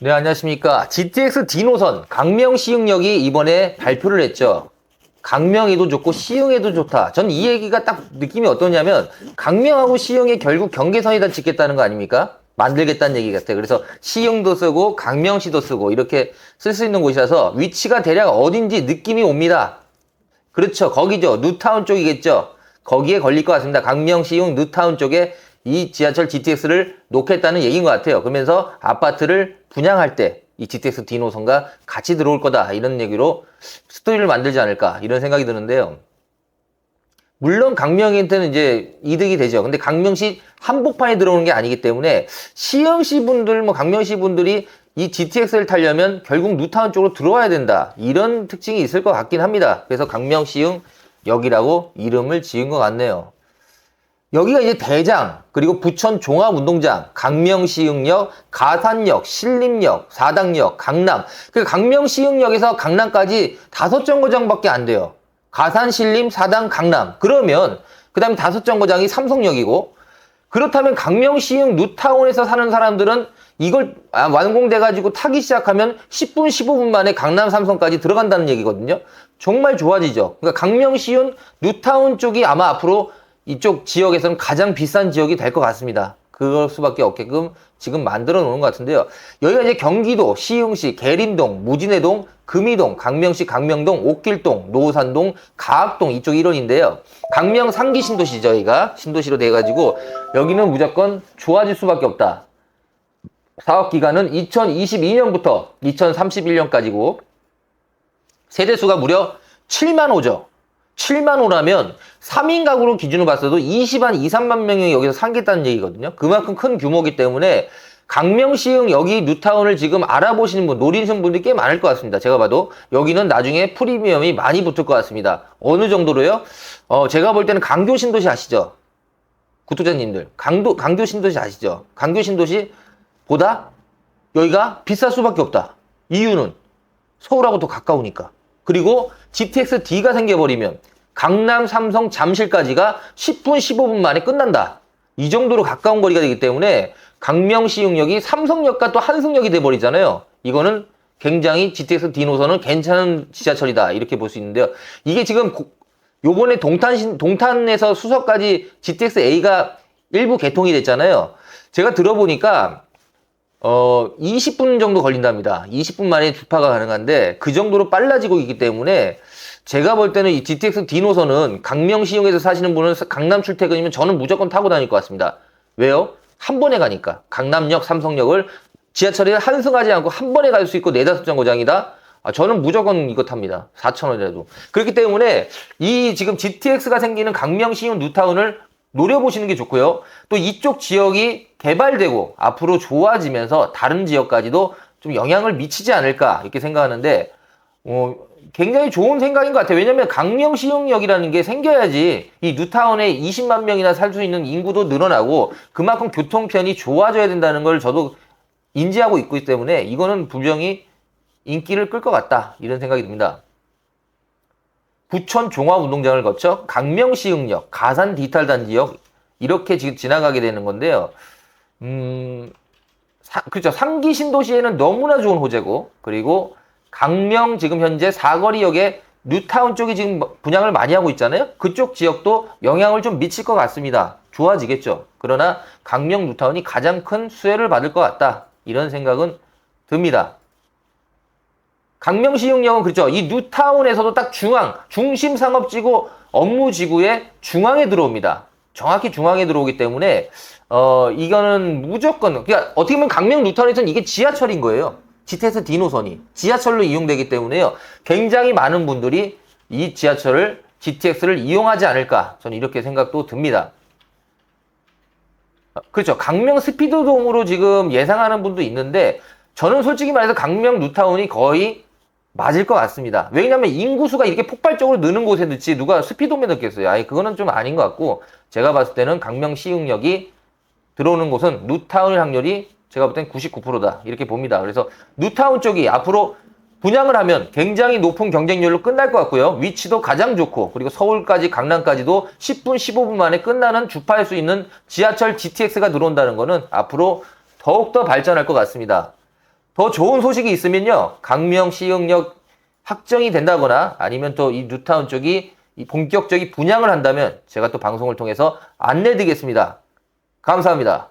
네, 안녕하십니까. GTX D 노선 강명 시흥역이 이번에 발표를 했죠. 강명에도 좋고 시흥에도 좋다. 전 이 얘기가 딱 느낌이 어떠냐면 강명하고 시흥이 결국 경계선이다 짓겠다는 거 아닙니까? 만들겠다는 얘기 같아요. 그래서 시흥도 쓰고 강명시도 쓰고 이렇게 쓸 수 있는 곳이라서 위치가 대략 어딘지 느낌이 옵니다. 그렇죠. 거기죠. 뉴타운 쪽이겠죠. 거기에 걸릴 것 같습니다. 강명, 시흥, 뉴타운 쪽에 이 지하철 GTX를 놓겠다는 얘기인 것 같아요. 그러면서 아파트를 분양할 때 이 GTX D 노선과 같이 들어올 거다. 이런 얘기로 스토리를 만들지 않을까. 이런 생각이 드는데요. 물론 강명한테는 이제 이득이 되죠. 근데 강명시 한복판에 들어오는 게 아니기 때문에 시흥시 분들, 뭐 강명시 분들이 이 GTX를 타려면 결국 뉴타운 쪽으로 들어와야 된다. 이런 특징이 있을 것 같긴 합니다. 그래서 강명 시흥 역이라고 이름을 지은 것 같네요. 여기가 이제 대장, 그리고 부천 종합운동장, 강명시흥역, 가산역, 신림역, 사당역, 강남. 그 강명시흥역에서 강남까지 다섯 정거장밖에 안 돼요. 가산, 신림, 사당, 강남. 그러면 그 다음에 다섯 정거장이 삼성역이고 그렇다면 강명시흥 뉴타운에서 사는 사람들은 이걸 아, 완공돼 가지고 타기 시작하면 10분, 15분 만에 강남 삼성까지 들어간다는 얘기거든요. 정말 좋아지죠. 그러니까 강명시흥 뉴타운 쪽이 아마 앞으로 이쪽 지역에서는 가장 비싼 지역이 될 것 같습니다. 그럴 수밖에 없게끔 지금 만들어 놓은 것 같은데요. 여기가 이제 경기도, 시흥시, 계림동, 무진해동, 금이동, 강명시, 강명동, 옥길동, 노산동, 가학동 이쪽 일원인데요. 강명 상기 신도시 저희가 신도시로 돼가지고 여기는 무조건 좋아질 수밖에 없다. 사업 기간은 2022년부터 2031년까지고 세대 수가 무려 7만 호죠. 7만 호라면 3인 가구로 기준으로 봤어도 20만 2, 3만 명이 여기서 살겠다는 얘기거든요. 그만큼 큰 규모이기 때문에 강명시흥 여기 뉴타운을 지금 알아보시는 분, 노리시는 분들이 꽤 많을 것 같습니다. 제가 봐도 여기는 나중에 프리미엄이 많이 붙을 것 같습니다. 어느 정도로요? 어, 제가 볼 때는 강교 신도시 아시죠? 구독자님들, 강도, 강교 신도시 아시죠? 강교 신도시 보다 여기가 비쌀 수밖에 없다. 이유는 서울하고 더 가까우니까. 그리고 GTX D가 생겨버리면 강남, 삼성, 잠실까지가 10분, 15분 만에 끝난다. 이 정도로 가까운 거리가 되기 때문에 강명시흥역이 삼성역과 또 한승역이 돼버리잖아요. 이거는 굉장히 GTX D 노선은 괜찮은 지하철이다. 이렇게 볼 수 있는데요. 이게 지금 고- 요번에 동탄, 동탄에서 수서까지 GTX A가 일부 개통이 됐잖아요. 제가 들어보니까 어, 20분 정도 걸린답니다. 20분 만에 주파가 가능한데 그 정도로 빨라지고 있기 때문에 제가 볼 때는 이 GTX D 노선은 강명시흥에서 사시는 분은 강남 출퇴근이면 저는 무조건 타고 다닐 것 같습니다. 왜요? 한 번에 가니까 강남역, 삼성역을 지하철에 한승하지 않고 한 번에 갈 수 있고 네다섯 정거장이다. 아, 저는 무조건 이거 탑니다. 4,000원이라도. 그렇기 때문에 이 지금 GTX가 생기는 강명시흥 뉴타운을 노려보시는 게 좋고요. 또 이쪽 지역이 개발되고 앞으로 좋아지면서 다른 지역까지도 좀 영향을 미치지 않을까 이렇게 생각하는데 어, 굉장히 좋은 생각인 것 같아요. 왜냐면 강명시흥역이라는 게 생겨야지 이 뉴타운에 20만 명이나 살 수 있는 인구도 늘어나고 그만큼 교통편이 좋아져야 된다는 걸 저도 인지하고 있기 때문에 이거는 분명히 인기를 끌 것 같다 이런 생각이 듭니다. 부천 종합운동장을 거쳐 강명시흥역, 가산 디지털단지역 이렇게 지금 지나가게 되는 건데요. 음, 사- 그렇죠. 상기 신도시에는 너무나 좋은 호재고 그리고 강명 지금 현재 사거리역에 뉴타운 쪽이 지금 분양을 많이 하고 있잖아요. 그쪽 지역도 영향을 좀 미칠 것 같습니다. 좋아지겠죠. 그러나 강명 뉴타운이 가장 큰 수혜를 받을 것 같다. 이런 생각은 듭니다. 강명 시흥역은 그렇죠. 이 뉴타운에서도 딱 중앙, 중심 상업지구 업무 지구의 중앙에 들어옵니다. 정확히 중앙에 들어오기 때문에 어 이거는 무조건 그러니까 어떻게 보면 강명 뉴타운에서는 이게 지하철인 거예요. GTX D 노선이 지하철로 이용되기 때문에요. 굉장히 많은 분들이 이 지하철을 GTX를 이용하지 않을까 저는 이렇게 생각도 듭니다. 그렇죠. 강명 스피드돔으로 지금 예상하는 분도 있는데 저는 솔직히 말해서 강명 뉴타운이 거의 맞을 것 같습니다. 왜냐하면 인구수가 이렇게 폭발적으로 느는 곳에 넣지 누가 스피드돔에 넣겠어요. 아니 그거는 좀 아닌 것 같고 제가 봤을 때는 강명 시흥역이 들어오는 곳은 뉴타운 확률이 제가 볼 땐 99%다 이렇게 봅니다. 그래서 뉴타운 쪽이 앞으로 분양을 하면 굉장히 높은 경쟁률로 끝날 것 같고요. 위치도 가장 좋고 그리고 서울까지 강남까지도 10분 15분 만에 끝나는 주파할 수 있는 지하철 GTX가 들어온다는 것은 앞으로 더욱더 발전할 것 같습니다. 더 좋은 소식이 있으면요. 강명 시흥역 확정이 된다거나 아니면 또 이 뉴타운 쪽이 이 본격적인 분양을 한다면 제가 또 방송을 통해서 안내 드리겠습니다. 감사합니다.